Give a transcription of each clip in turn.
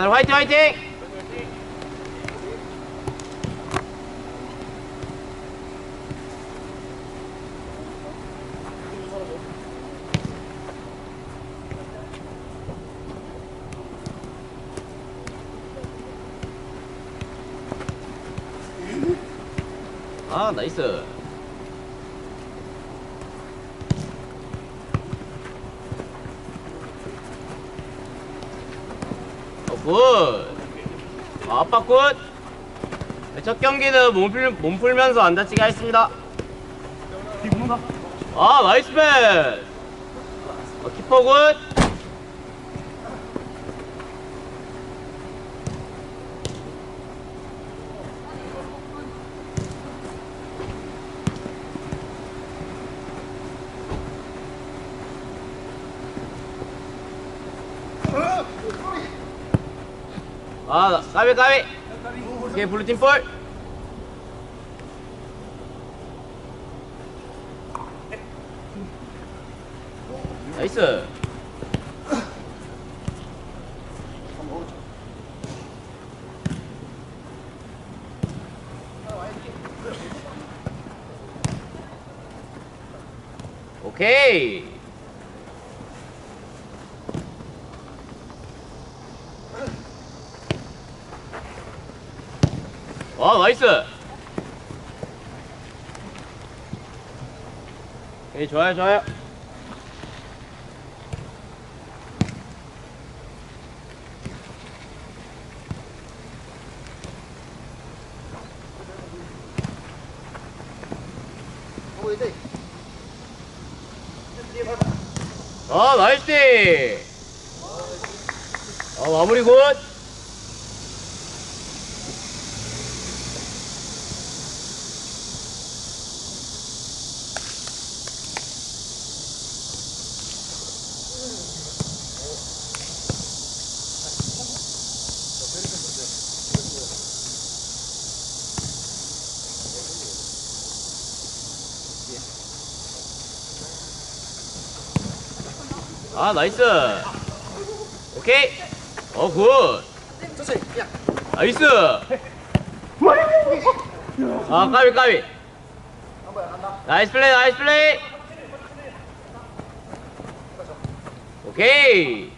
다들 화이팅 화이팅! 아 나이스 어, 굿. 아, 아빠 굿. 네, 첫 경기는 몸, 풀, 몸 풀면서 안 다치게 하겠습니다. 아, 나이스 패스. 어, 키퍼 굿. 아, 까비, 까비. 오케이, 블루팀 볼. 나이스. 오케이. 와, 나이스. 오케이, 좋아요, 좋아요. 아, 나이스! 아, 마무리 굿! 아, 나이스! 오케이! 어, 굿! 나이스! 아, 까비, 까비! 나이스 플레이, 나이스 플레이! 오케이!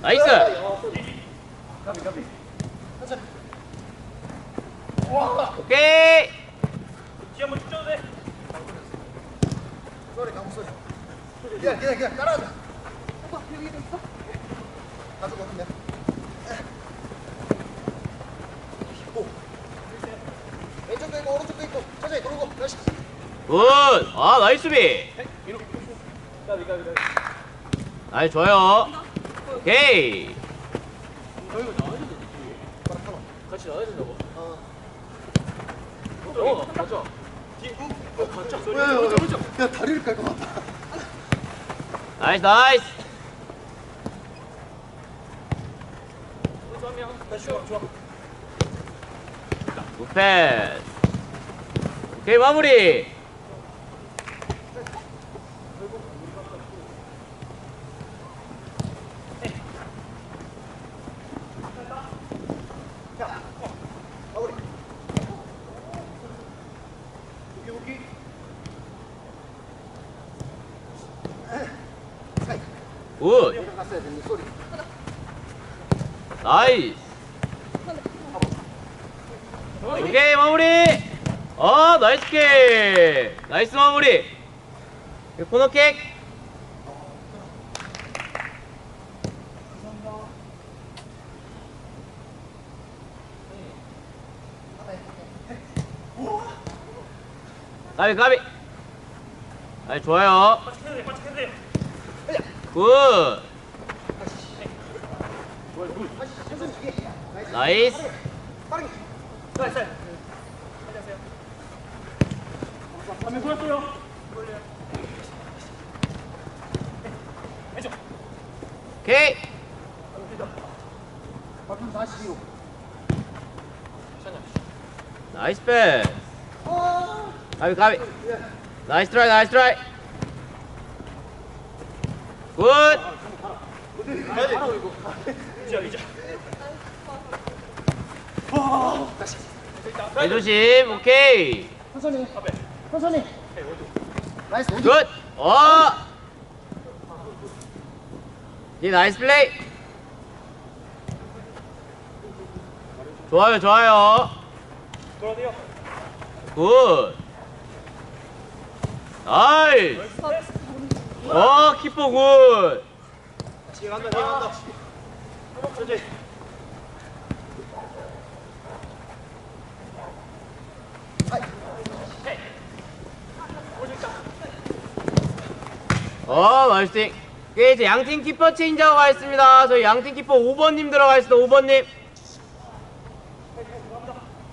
나이스! 오케이! 그냥 그냥 그냥 깔아줘. 가지고 오면 돼. 오. 왼쪽도 있고 오른쪽도 있고 천천히 돌고 다시. 굿! 아, 나이스 수비! 나이스, 좋아요. 오케이! 같이 나와야 된다고? 어. 어, 맞아. 뒤, 어, 맞아. 야, 야, 야, 야, 다리를 깔것 같다. 나이스, 나이스! 다시 좋아, 좋아. 굿 패스! 오케이! 마무리. 굿! 나이스! 오케이, 마무리! 어, 나이스 킥! 나이스 마무리! 코너킥! 까비, 까비! 아이, 좋아요. 굿! 나이스! 빠르게. 한명 돌았어요. 오케이! 바텀 다시 뒤로. 나이스 패스! 어. 가비 가비 나이스 트라이 나이스 트라이 굿. 배 조심 오케이 천천히. 천천히. 나이스. 굿! 어! 이 나이스 플레이! 좋아요, 좋아요. 굿! 나이스! 어, 키퍼 굿! 뒤에 간다 뒤에 간다. 천천히. 어, 띵. 오케이, 이제 양팀 키퍼 체인저가 가 있습니다. 저희 양팀 키퍼 5번님 들어가 있습니다, 5번님.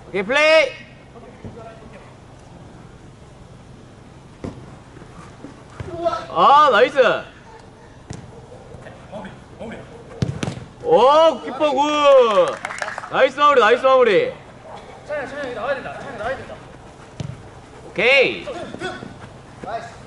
오케이, 플레이! 아, 나이스! 오, 키퍼 굿! 나이스 마무리, 나이스 마무리. 차야 차야 나와야 된다. 차야 나와야 된다. 오케이. 나이스.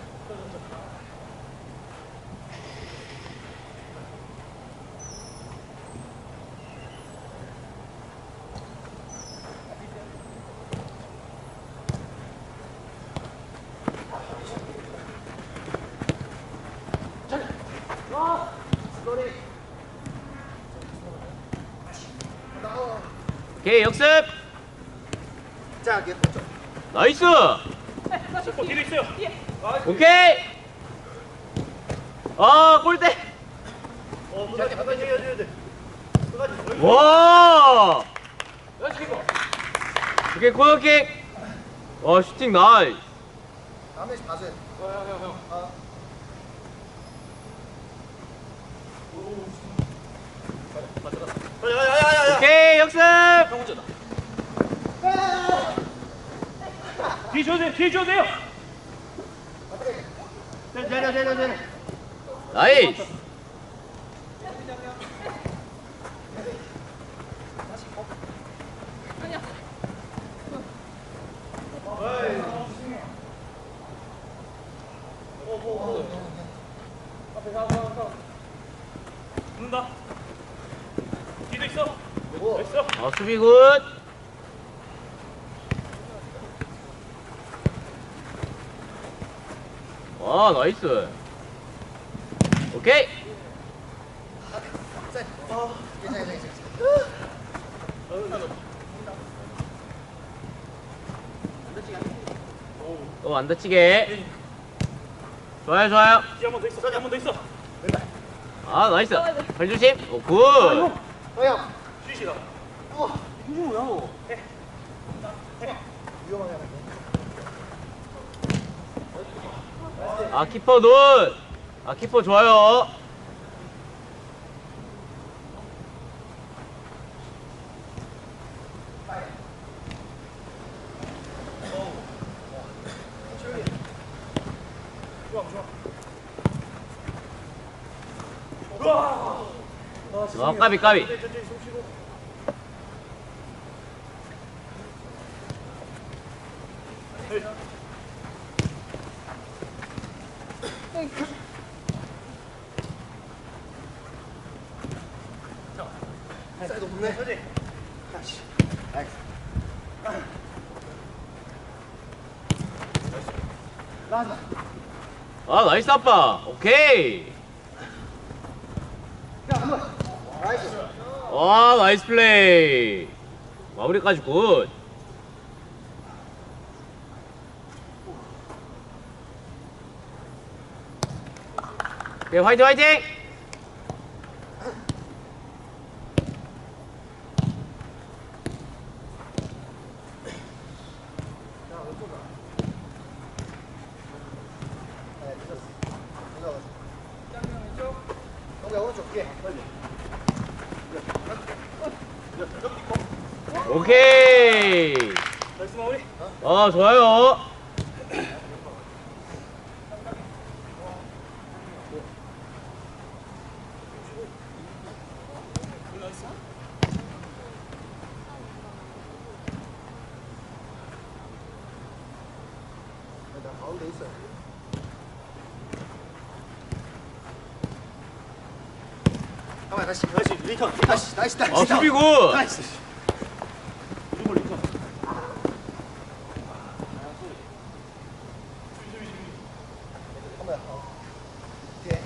오케이, 역습! 자, 이게 또 나이스! 어 뒤에 있어요. 오케이! 아, 골대! 어 끝까지 끝까지 해야 돼. 와! 오케이, 코너킥! 와, 슈팅 나이스! 다음에 봐줘야 돼. 형형 형. 아. 오케이, 역습! 형 혼자다. 뒤 돼요. 뒤 줘도 돼요. 내려, 내려, 내려. 나이스! 붙는다. 뒤도 있어. 아, 수비 굿! 와, 나이스! 오케이! 자, 어. 또안 다치게. 좋아요, 좋아요. 뒤한번 더 있어. 한번 더 있어. 아, 나이스. 발 조심. 오, 굿. 어, 형. 쉬시다. 어, 이게 뭐야? 위험하게 하면 돼. 아, 키퍼 눈. 아, 키퍼 좋아요. 좋아 좋아. 우와. 아, 까비, 까비. 천천히 숨 쉬고. 아, 나이스 아빠. 오케이. 와, 나이스 플레이. 마무리까지 굿. 오케이, 화이팅, 화이팅! 네. 오케이. 아, 좋아요. 나 가운데 있어요. 다시 다시 리턴. 다시 다시 다시 어, 수비 굿. 나이스 드리블 리턴. 한번 어. 뒤에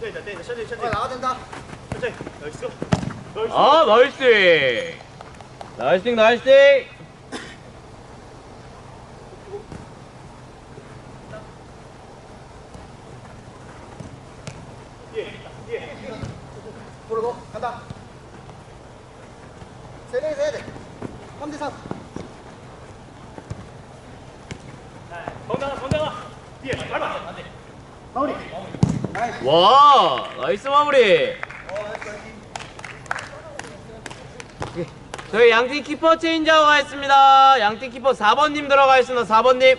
때리자 때리자 천천히 어 천천히 나와야 된다 천천히. 나이스. 나이스. 아, 나이스. 나이스, 나이스. 예. 예. 돌고 간다 세 명이서 해야 돼 3대 3 건강아 건강아. 뒤에 밟아. 안 돼. 마무리 나이스 와, 나이스 마무리. 저희 양팀 키퍼 체인지하고 가겠습니다. 양팀 키퍼 4번님 들어가겠습니다. 4번님.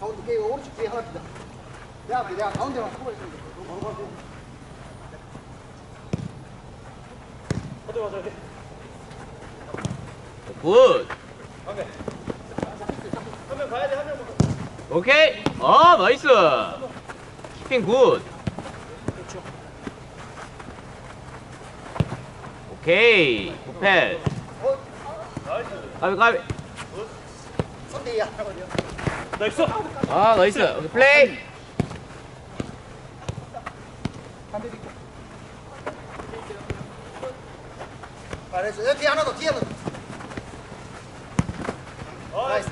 가운데 게임 오른쪽 뒤에 하나 뛴다 내가 내가 가운데만. 굿. 한명 가야 돼. 한명 오케이. 아, 나이스. 키핑 굿. 오케이. 가비, 가비. 3대 2야 나이스. 아, 나이스. 오케이, 플레이. 잘했어 여기 하나 더 뒤에 하나 더 나이스.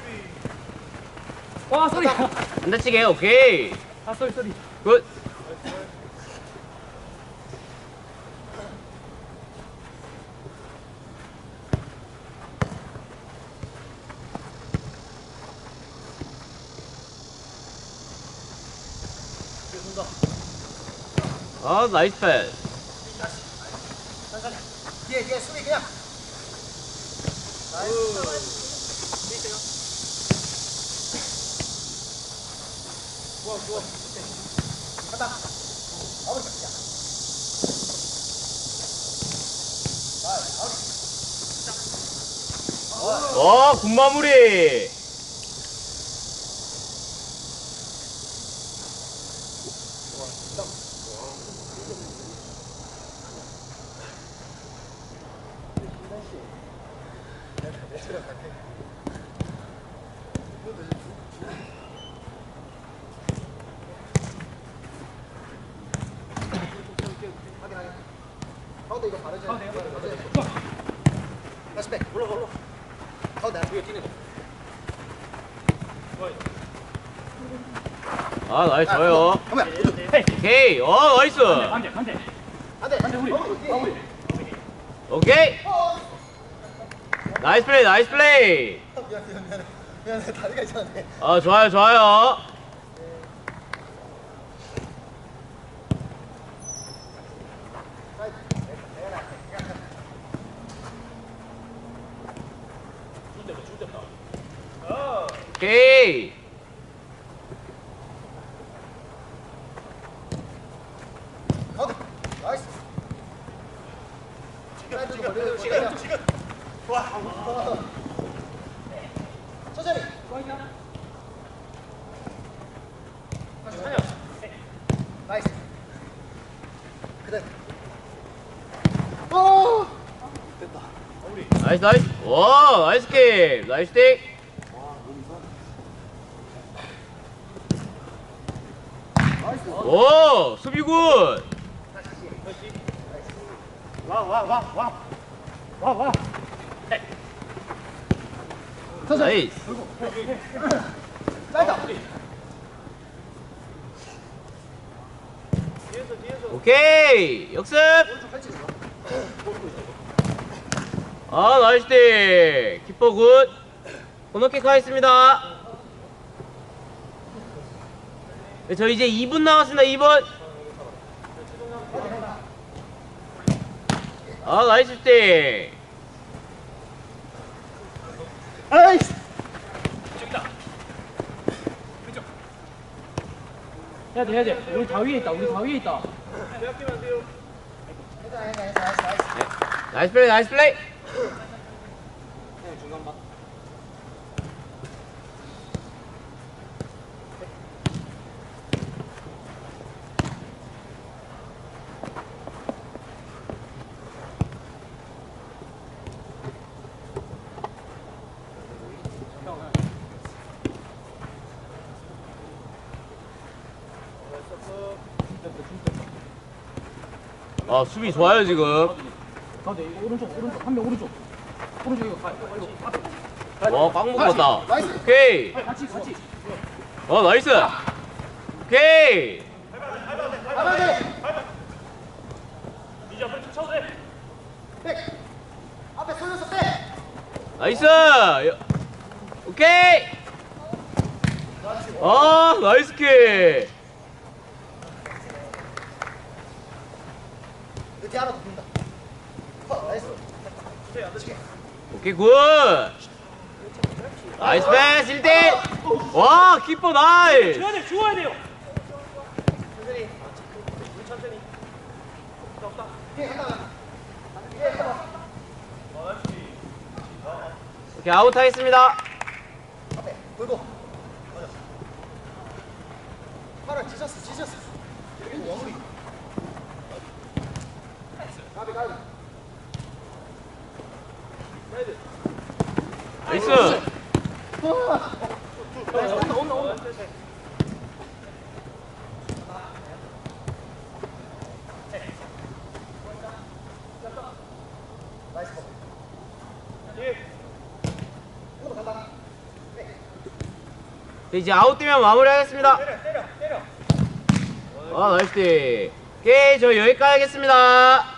와, 소리. 안 다치게. 오케이. 아, 소리, 소리. 굿. 아, 나이스 패스. 뒤에 뒤에 수비 그냥. 나이스. 좋아 좋아 야. 와, 굿 마무리. 확인하게 가운데 이거 바르지 다시 백 올라가 올라. 가운데 뒤에 뛰는 거 아, 좋아요. 가만 오케이. 어, 나이스. 안돼 안돼 우리 마무리 오케이. 나이스 플레이, 나이스 플레이. 미안 미안 미안해 미안해 다리가 이상한데 아, 좋아요, 좋아요. 오케이. 가운데 나이스 지금 지금 지금 지금. 와. 천천히 그래 오 나이스, 나이스. 와, 나이스 킥. 나이스 킥. 오, 수비 굿. 천 천히 나이스. 사이드. 오케이. 역습. 아, 나이스 킥. 키퍼 굿. 코너킥 하겠습니다. 네, 저 이제 2분 남았습니다. 2분. 아, 나이스 킥. 아이스 저기다. 왼쪽. 해야 돼 해야 돼 우리 다 위에 있다 우리 다 위에 있다 네. 나이스 플레이 나이스 플레이 아 수비 좋아요 지금. 가운데 이거 오른쪽 오른쪽 한 명 오른쪽. 오른쪽 이거 가 이거 앞에. 와 꽉 묶었다. 나이스. 오케이. 같이 같이. 어 나이스. 오케이. 돼. 이제 앞으로 쫓아도 돼. 백. 앞에 쏠렸어 백. 나이스. 여- 오케이. 아 나이스 킥 이렇게 하나 더 빈다. 어, 나이스. 오케이 굿. 나이스 패스 1대1 와 키퍼 나이스. 줘야 돼, 주워야 돼요. 오케이 아웃 하겠습니다. 앞에 돌고 맞아 팔을 찢었어 찢었어 그리고 원우리 가비 가비 나이스. 네, 이제 아웃 되면 마무리하겠습니다. 아 나이스 킥 오케이 저 여기까지 하겠습니다